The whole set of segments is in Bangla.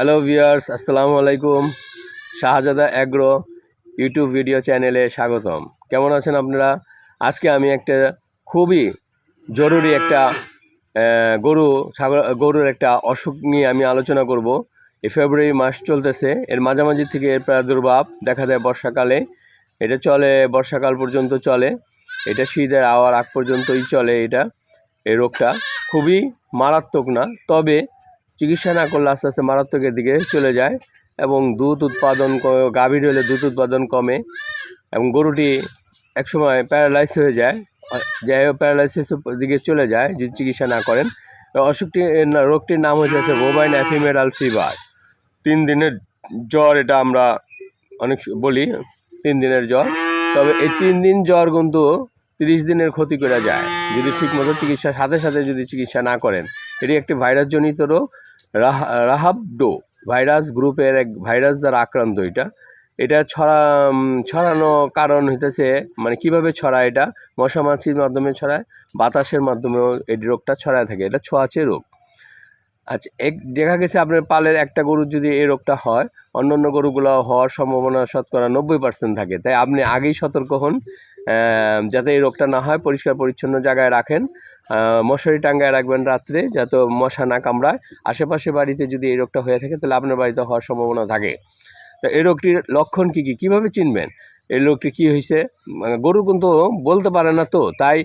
হ্যালো ভিউয়ার্স আসসালামু আলাইকুম শাহজাদা অ্যাগ্রো ইউটিউব ভিডিও চ্যানেলে স্বাগতম। কেমন আছেন আপনারা? আজকে আমি একটা খুবই জরুরি একটা গরু, ছাগল, গরুর একটা অসুখ নিয়ে আমি আলোচনা করব। এই ফেব্রুয়ারি মাস চলতেছে। এর মাঝামাঝি থেকে এর প্রাদুর্ভাব দেখা যায় বর্ষাকালে। এটা চলে, বর্ষাকাল পর্যন্ত চলে। এটা শীতের আওয়ার আগ পর্যন্তই চলে এটা। এই রোগটা খুবই মারাত্মক না। তবে চিকিৎসা না করলে আস্তে আস্তে মারাত্মকের দিকে চলে যায় এবং দুধ উৎপাদন গাভীর হলে দুধ উৎপাদন কমে এবং গরুটি একসময় প্যারালাইস হয়ে যায়। যাই হোক প্যারালাইসিসের দিকে চলে যায় যদি চিকিৎসা না করেন। অসুখটি রোগটির নাম হচ্ছে বোবাইন অ্যাফিমেরাল ফিভার তিন দিনের জ্বর এটা আমরা অনেক বলি, তিন দিনের জ্বর। তবে এই তিন দিন জ্বর কিন্তু তিরিশ দিনের ক্ষতি করে যায়। যদি ঠিকমতো চিকিৎসা, সাথে সাথে যদি চিকিৎসা না করেন, এটি একটি ভাইরাসজনিত রোগ। রাহাবডো ভাইরাস গ্রুপের এক, ভাইরাস দ্বারা আক্রান্ত এটা। এটা ছড়া ছড়ানো কারণ হইতেছে মানে কীভাবে ছড়ায় এটা? মশা মাছির মাধ্যমে ছড়ায়, বাতাসের মাধ্যমেও এই রোগটা ছড়ায় থাকে, এটা ছোঁয়াচে রোগ। আচ্ছা এক, দেখা গেছে আপনার পালের একটা গরুর যদি এই রোগটা হয় অন্য অন্য গরুগুলো হওয়ার সম্ভাবনা শতকরা নব্বই পার্সেন্ট থাকে। তাই আপনি আগেই সতর্ক হন যাতে এই রোগটা না হয়, পরিষ্কার পরিচ্ছন্ন জায়গায় রাখেন। মশারি টাঙ্গায় রাখবেন রাত্রে, যাতে মশা না কামড়ায়। আশেপাশে বাড়িতে যদি এই রোগটা হয়ে থাকে, তাহলে আপনার বাড়িতে হওয়ার সম্ভাবনা থাকে। তো এই রোগটির লক্ষণ কী কী? কীভাবে চিনবেন? এই রোগটি কী হয়েছে? গরু কিন্তু বলতে পারে না তো, তাই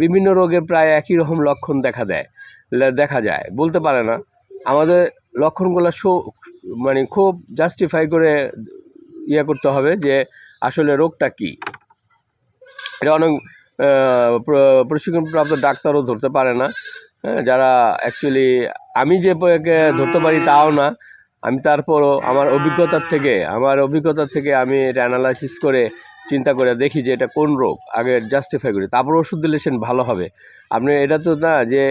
বিভিন্ন রোগের প্রায় একই রকম লক্ষণ দেখা দেয় দেখা যায়। বলতে পারে না। আমাদের লক্ষণগুলো শো মানে খুব জাস্টিফাই করে ইয়ে করতে হবে যে আসলে রোগটা কী? এটা অনেক প্রশিক্ষণপ্রাপ্ত ডাক্তারও ধরতে পারে না। হ্যাঁ, যারা অ্যাকচুয়ালি আমি যে ধরতে পারি তাও না। আমি তারপরও আমার অভিজ্ঞতার থেকে আমার অভিজ্ঞতার থেকে আমি এটা অ্যানালাইসিস করে চিন্তা করে দেখি যে এটা কোন রোগ আগে জাস্টিফাই করি। তারপর ওষুধ দিলে সে ভালো হবে। আপনি এটা তো না যে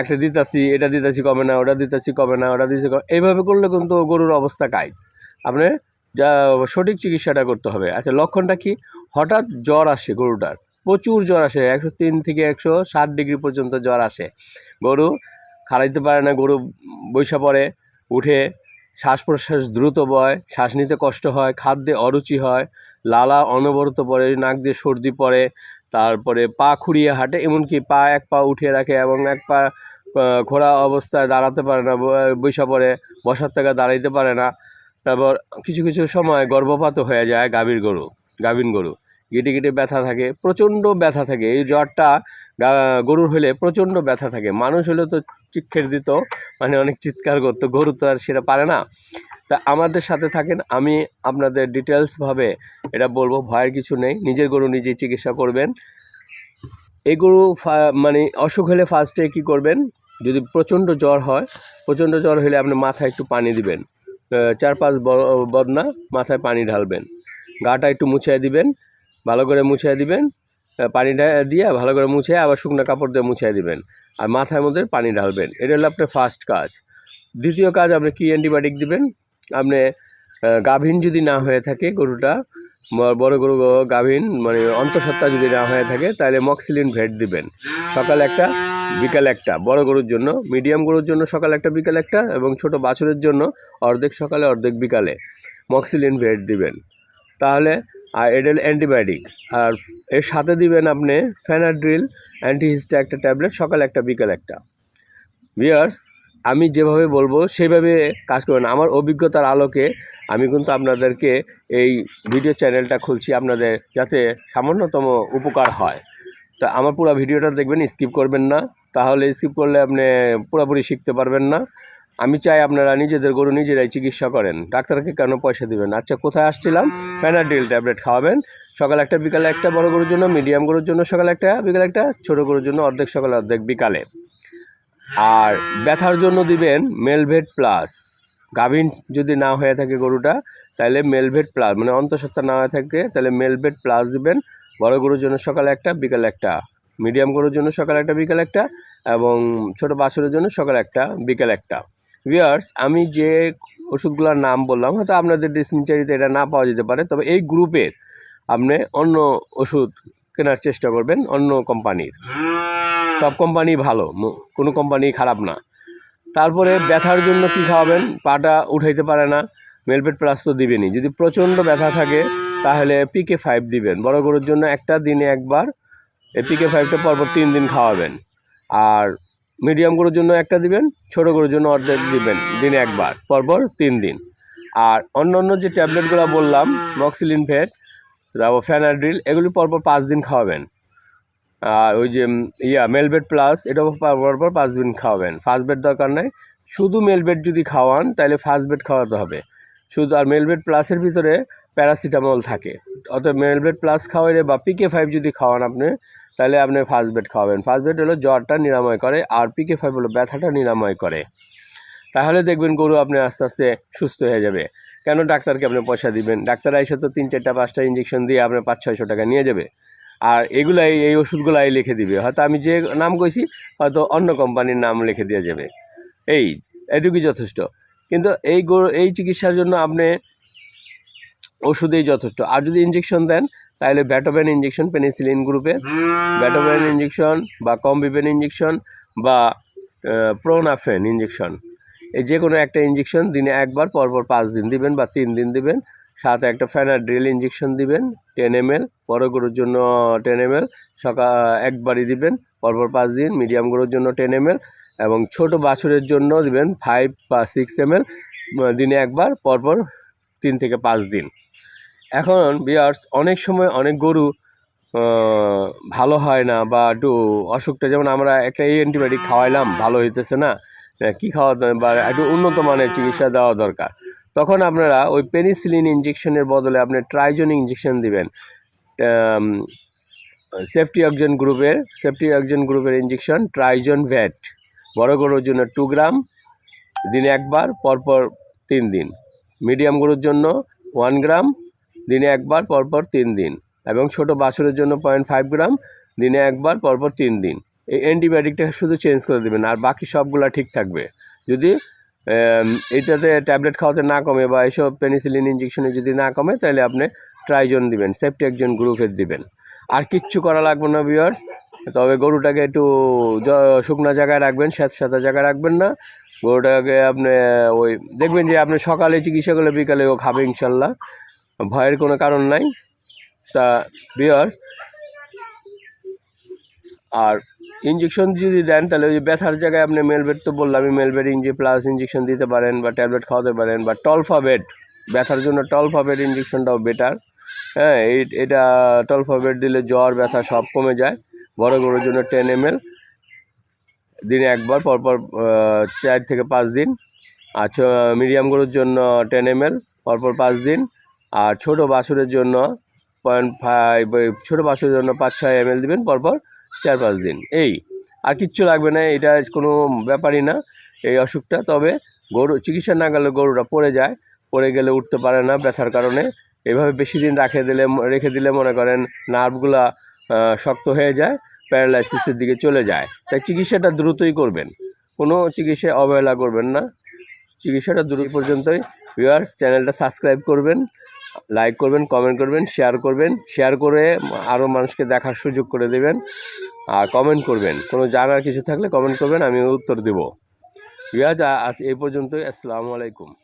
একটা দিতাছি এটা দিতাছি কমে না ওটা দিতাছি কমে না ওটা কমে এইভাবে করলে কিন্তু গরুর অবস্থা কাই আপনি যা সঠিক চিকিৎসাটা করতে হবে। আচ্ছা লক্ষণটা কি? হঠাৎ জ্বর আসে গরুটার। প্রচুর জ্বর আসে, একশো তিন থেকে একশো ষাট ডিগ্রি পর্যন্ত জ্বর আসে। গরু খাড়াইতে পারে না, গরু বৈশা পড়ে, উঠে শ্বাস প্রশ্বাস দ্রুত বয়, শ্বাস নিতে কষ্ট হয়, খাদ্যে অরুচি হয়, লালা অনবরত পড়ে, নাক দিয়ে সর্দি পড়ে, তারপরে পা খুঁড়িয়ে হাঁটে, এমনকি পা এক পা উঠিয়ে রাখে এবং এক পা খোড়া অবস্থায় দাঁড়াতে পারে না বৈশা পড়ে, বসার থেকে দাঁড়াইতে পারে না। তারপর কিছু কিছু সময় গর্ভপাত হয়ে যায় গাভীর গরু, গাভীন গরু। গিটে গিটে ব্যথা থাকে, প্রচণ্ড ব্যথা থাকে। এই জ্বরটা গরুর হলে প্রচণ্ড ব্যথা থাকে। মানুষ হলে তো চিক্ষের দিত মানে অনেক চিৎকার করতো, গরু তো আর সেটা পারে না। তা আমাদের সাথে থাকেন, আমি আপনাদের ডিটেলসভাবে এটা বলব, ভয়ের কিছু নেই, নিজের গরু নিজেই চিকিৎসা করবেন। এই গরু মানে অসুখ হলে ফার্স্টে কী করবেন, যদি প্রচণ্ড জ্বর হয়, প্রচণ্ড জ্বর হলে আপনি মাথায় একটু পানি দিবেন। চার পাঁচ বদনা, মাথায় পানি ঢালবেন। গাটা একটু মুছিয়ে দিবেন, ভালো করে মুছিয়ে দিবেন পানিটা দিয়ে ভালো করে মুছিয়ে আবার শুকনো কাপড় দিয়ে মুছিয়ে দিবেন। আর মাথার মধ্যে পানি ঢালবেন। এটা হলো আপনার ফার্স্ট কাজ। দ্বিতীয় কাজ আপনি কি অ্যান্টিবায়োটিক দিবেন? আপনি গাভিন যদি না হয়ে থাকে গরুটা বড় গরু গাভীন মানে অন্তঃসত্ত্বা যদি না হয়ে থাকে, তাহলে মক্সিলিন ভেট দিবেন। সকাল একটা, বিকাল একটা। বড় গরুর জন্য, মিডিয়াম গরুর জন্য সকাল একটা, বিকাল একটা, এবং ছোট বাছুরের জন্য অর্ধেক সকালে, অর্ধেক বিকালে মক্সিলিন ভেট দিবেন। তাহলে আর এটা হলো অ্যান্টিবায়োটিক। আর এর সাথে দিবেন আপনি ফ্যানাড্রিল অ্যান্টিহিস্টা একটা ট্যাবলেট, সকাল একটা, বিকাল একটা। ভিয়ার্স আমি যেভাবে বলব সেভাবে কাজ করবেন আমার অভিজ্ঞতার আলোকে আমি কিন্তু আপনাদেরকে এই ভিডিও চ্যানেলটা খুলছি আপনাদের যাতে সামান্যতম উপকার হয়। তা আমার পুরো ভিডিওটা দেখবেন স্কিপ করবেন না। তাহলে স্কিপ করলে আপনি পুরোপুরি শিখতে পারবেন না। আমি চাই আপনারা নিজেদের গরু নিজেরাই চিকিৎসা করেন। ডাক্তারকে কেন পয়সা দিবেন? আচ্ছা কোথায় আসছিলাম? ফ্যানাডিল ট্যাবলেট খাওয়াবেন। সকালে একটা, বিকালে একটা, বড় গরুর জন্য মিডিয়াম গরুর জন্য সকালে একটা, বিকালে একটা, ছোটো গরুর জন্য অর্ধেক সকালে, অর্ধেক বিকালে। আর ব্যথার জন্য দিবেন মেলভেট প্লাস গাভিন যদি না হয়ে থাকে গরুটা, তাহলে মেলভেট প্লাস মানে অন্তঃসত্ত্বা না হয়ে থাকে, তাহলে মেলভেট প্লাস দিবেন। বড় গরুর জন্য সকালে একটা, বিকালে একটা। মিডিয়াম গরুর জন্য সকালে একটা, বিকালে একটা। এবং ছোট বাছুরের জন্য সকালে একটা, বিকালে একটা। ভিয়ার্স আমি যে ওষুধগুলোর নাম বললাম, হয়তো আপনাদের ডিসপেন্সারিতে এটা না পাওয়া যেতে পারে, তবে এই গ্রুপের আপনি অন্য ওষুধ কেনার চেষ্টা করবেন অন্য কোম্পানির। সব কোম্পানি ভালো কোনো কোম্পানি খারাপ না। তারপরে ব্যথার জন্য কি খাওয়াবেন? পাটা উঠাইতে পারে না, মেলপেট প্লাস তো দিবেনই। যদি প্রচণ্ড ব্যথা থাকে, তাহলে পিকে ফাইভ দিবেন। বড় গরুর জন্য একটা দিনে একবার, এই পিকে ফাইভটা পরপর তিন দিন খাওয়াবেন। আর মিডিয়াম গরুর জন্য একটা দিবেন, ছোটো গরুর জন্য অর্ধেক দিবেন, দিনে একবার, পরপর তিন দিন। আর অন্য অন্য যে ট্যাবলেটগুলো বললাম মক্সিলিন ফেট তারপর ফ্যানাড্রিল এগুলি পরপর পাঁচ দিন খাওয়াবেন। আর ওই যে ইয়া মেলবেড প্লাস এটাও পর- পরপর পাঁচ দিন খাওয়াবেন। ফার্স্ট বেড দরকার নাই। শুধু মেলবেড যদি খাওয়ান তাহলে ফার্স্ট বেড খাওয়াতে হবে। শুধু, আর মেলবেড প্লাসের ভিতরে প্যারাসিটামল থাকে। অতএব মেলবেড প্লাস খাওয়াইলে বা পিকে ফাইভ যদি খাওয়ান আপনি তাহলে আপনি ফার্স্ট বেড খাওয়াবেন। ফার্স্ট বেড হলো জ্বরটা নিরাময় করে, আর পিকে ফাইভ হলো ব্যথাটা নিরাময় করে। তাহলে দেখবেন গরু আপনি আস্তে আস্তে সুস্থ হয়ে যাবে। কেন ডাক্তারকে আপনি পয়সা দিবেন? ডাক্তার এসে তো তিন, চারটা, পাঁচটা ইঞ্জেকশন দিয়ে আপনার পাঁচ, ছয়শো টাকা নিয়ে যাবে। আর এগুলাই এই ওষুধগুলাই লিখে দিবে। হয়তো আমি যে নাম কইছি, হয়তো অন্য কোম্পানির নাম লিখে দেওয়া যাবে। এই, এটুকুই যথেষ্ট। কিন্তু এই এই চিকিৎসার জন্য আপনি ওষুধেই যথেষ্ট। আর যদি ইঞ্জেকশন দেন, তাহলে ব্যাটোবেন ইঞ্জেকশন পেনিসিলিন গ্রুপে ব্যাটোবেন ইঞ্জেকশন বা কম্বিপেন ইঞ্জেকশন বা প্রোনাফেন ইঞ্জেকশন এই যে কোনো একটা ইঞ্জেকশন দিনে একবার, পরপর পাঁচ দিন দিবেন বা তিন দিন দিবেন। সাথে একটা ফ্যানার ফ্যানাড্রিল ইঞ্জেকশন দিবেন টেন এম এল বড় গরুর জন্য টেন এম এল সকাল, একবারই দিবেন, পরপর পাঁচ দিন মিডিয়াম গরুর জন্য টেন এম এল এবং ছোট বাছুরের জন্য দিবেন ফাইভ বা সিক্স এম এল দিনে একবার, পরপর তিন থেকে পাঁচ দিন। এখন বিয়ার্স অনেক সময় অনেক গরু ভালো হয় না বা একটু অসুখটা, যেমন আমরা একটা এই অ্যান্টিবায়োটিক খাওয়াইলাম, ভালো হইতেছে না। কি খাওয়া বা একটু উন্নত মানের চিকিৎসা দেওয়া দরকার। তখন আপনারা ওই পেনিসিলিন ইঞ্জেকশনের বদলে আপনি ট্রাইজন ইঞ্জেকশন দিবেন। সেফটি অক্সিজেন গ্রুপের, সেফটি অক্সিজেন গ্রুপের ইঞ্জেকশন ট্রাইজন ভ্যাট। বড় গরুর জন্য টু গ্রাম, দিনে একবার, পরপর তিন দিন। মিডিয়াম গরুর জন্য ওয়ান গ্রাম, দিনে একবার, পরপর তিন দিন। এবং ছোট বাছুরের জন্য পয়েন্ট ফাইভ গ্রাম, দিনে একবার, পরপর তিন দিন। এই অ্যান্টিবায়োটিকটা শুধু চেঞ্জ করে দেবেন আর বাকি সবগুলা ঠিক থাকবে। যদি আম, এইটাতে ট্যাবলেট খাওয়াতে না কমে বা এইসব পেনিসিলিন ইঞ্জেকশনে যদি না কমে তাহলে আপনি ট্রাইজন দিবেন সেফটি একজন গ্রুপের দিবেন। আর কিচ্ছু করা লাগবে না বিয়ার্স তবে গরুটাকে একটু শুকনো জায়গায় রাখবেন সাথে জায়গায় রাখবেন না। গরুটাকে আপনি ওই দেখবেন যে আপনি সকালে চিকিৎসা করলে বিকালে ও খাবে ইনশাল্লাহ। ভয়ের কোনো কারণ নাই। তা বিয়ার্স আর ইঞ্জেকশন যদি দেন, তাহলে ওই ব্যথার জায়গায় আপনি মেলবেড তো বললামই মেলবেড ইঞ্জি প্লাস ইঞ্জেকশন দিতে পারেন বা ট্যাবলেট খাওয়াতে পারেন বা টলফাবেড ব্যথার জন্য টলফাবেড ইঞ্জেকশনটাও বেটার হ্যাঁ এটা টলফাবেড দিলে জ্বর, ব্যথা সব কমে যায়, বড় গরুর জন্য টেন এম দিনে একবার, পরপর চার থেকে পাঁচ দিন। আর মিডিয়াম গরুর জন্য টেন এম পরপর পাঁচ দিন। আর ছোট বাছুরের জন্য পয়েন্ট ফাইভ ছোটো বাছুরের জন্য পাঁচ, ছয় এম এল দেবেন, পরপর চার পাঁচ দিন। এই, আর কিচ্ছু লাগবে না, এটা কোনো ব্যাপারই না, এই অসুখটা। তবে গরু, চিকিৎসা না গেলে গরুটা পড়ে যায়, পড়ে গেলে উঠতে পারে না ব্যথার কারণে। এভাবে বেশি দিন রাখে দিলে, রেখে দিলে মনে করেন নার্ভগুলা শক্ত হয়ে যায়, প্যারালাইসিসের দিকে চলে যায়। তাই চিকিৎসাটা দ্রুতই করবেন। কোনো চিকিৎসায় অবহেলা করবেন না। চিকিৎসাটা দ্রুত এই পর্যন্তই। ভিউয়ার্স, চ্যানেলটা সাবস্ক্রাইব করবেন, লাইক করবেন, কমেন্ট করবেন, শেয়ার করবেন। শেয়ার করে আরও মানুষকে দেখার সুযোগ করে দেবেন। আর কমেন্ট করবেন। কোনো জানার কিছু থাকলে কমেন্ট করবেন, আমি উত্তর দেব। আছে আজ এই পর্যন্তই। আসসালামু আলাইকুম।